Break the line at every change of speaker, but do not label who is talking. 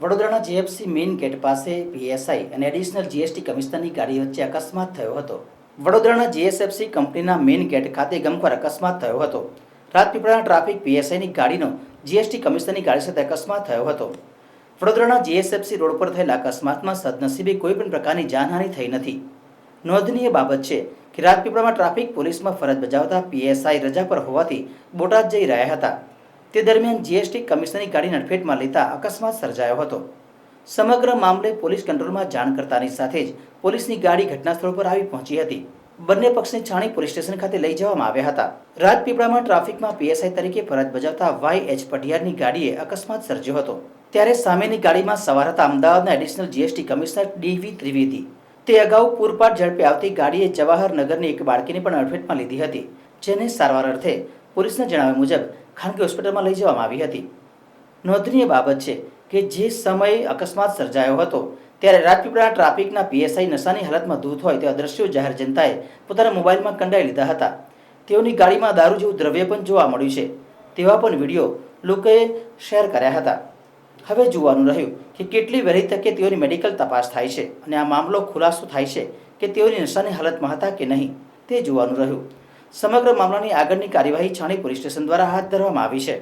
વડોદરાના GFC main gate પાસે PSI અને એડિશનલ જીએસટી કમિશનરની ગાડી વચ્ચે અકસ્માત થયો હતો. વડોદરાના જીએસએફસી કંપનીના મેઇન ગેટ ખાતે ગમખ્વાર અકસ્માત થયો હતો. રાજપીપળાના ટ્રાફિક પીએસઆઈની ગાડીનો જીએસટી કમિશનરની ગાડી સાથે અકસ્માત થયો હતો. વડોદરાના જીએસએફસી રોડ પર થયેલા અકસ્માતમાં સદનસીબે કોઈપણ પ્રકારની જાનહાનિ થઈ નથી. નોંધનીય બાબત છે કે રાજપીપળામાં ટ્રાફિક પોલીસમાં ફરજ બજાવતા પીએસઆઈ રજા પર હોવાથી બોટાદ જઈ રહ્યા હતા. તે દરમિયાન જીએસટી કમિશનરની ગાડીને નડફેટમાં લેતા અકસ્માત સર્જાયો હતો. સમગ્ર મામલે પોલીસ કંટ્રોલમાં જાણ કરતાની સાથે જ પોલીસની ગાડી ઘટનાસ્થળ પર આવી પહોંચી હતી. બંને પક્ષને છાણી પોલીસ સ્ટેશન ખાતે લઈ જવામાં આવ્યા હતા. રાજપીપળામાં ટ્રાફિકમાં પીએસઆઈ તરીકે ફરજ બજાવતા વાય એચ પટિયારની ગાડીએ અકસ્માત સર્જ્યો હતો. ત્યારે સામેની ગાડીમાં સવાર હતા અમદાવાદના additional GST commissioner D V Trivedi. તે અગાઉ પૂરપાટ ઝડપે આવતી ગાડીએ જવાહરનગરની એક બાળકીને પણ અડફેટમાં લીધી હતી, જેને સારવાર અર્થે પોલીસના જણાવ્યા મુજબ ખાનગી હોસ્પિટલમાં લઈ જવામાં આવી હતી. નોંધનીય બાબત છે કે જે સમયે અકસ્માત સર્જાયો હતો, ત્યારે રાજપીપળા ટ્રાફિકના પીએસઆઈ નશાની હાલતમાં ધૂત હોય તેવા દ્રશ્યો જાહેર જનતાએ પોતાના મોબાઈલમાં કંડાઈ લીધા હતા. તેઓની ગાડીમાં દારૂ જેવું દ્રવ્ય પણ જોવા મળ્યું છે. તેવા પણ વીડિયો લોકોએ શેર કર્યા હતા. હવે જોવાનું રહ્યું કે કેટલી વહેલી તકે તેઓની મેડિકલ તપાસ થાય છે અને આ મામલો ખુલાસો થાય છે કે તેઓની નશાની હાલતમાં હતા કે નહીં, તે જોવાનું રહ્યું. સમગ્ર મામલાની આગળની કાર્યવાહી છાણી પોલીસ સ્ટેશન દ્વારા હાથ ધરવામાં આવી છે.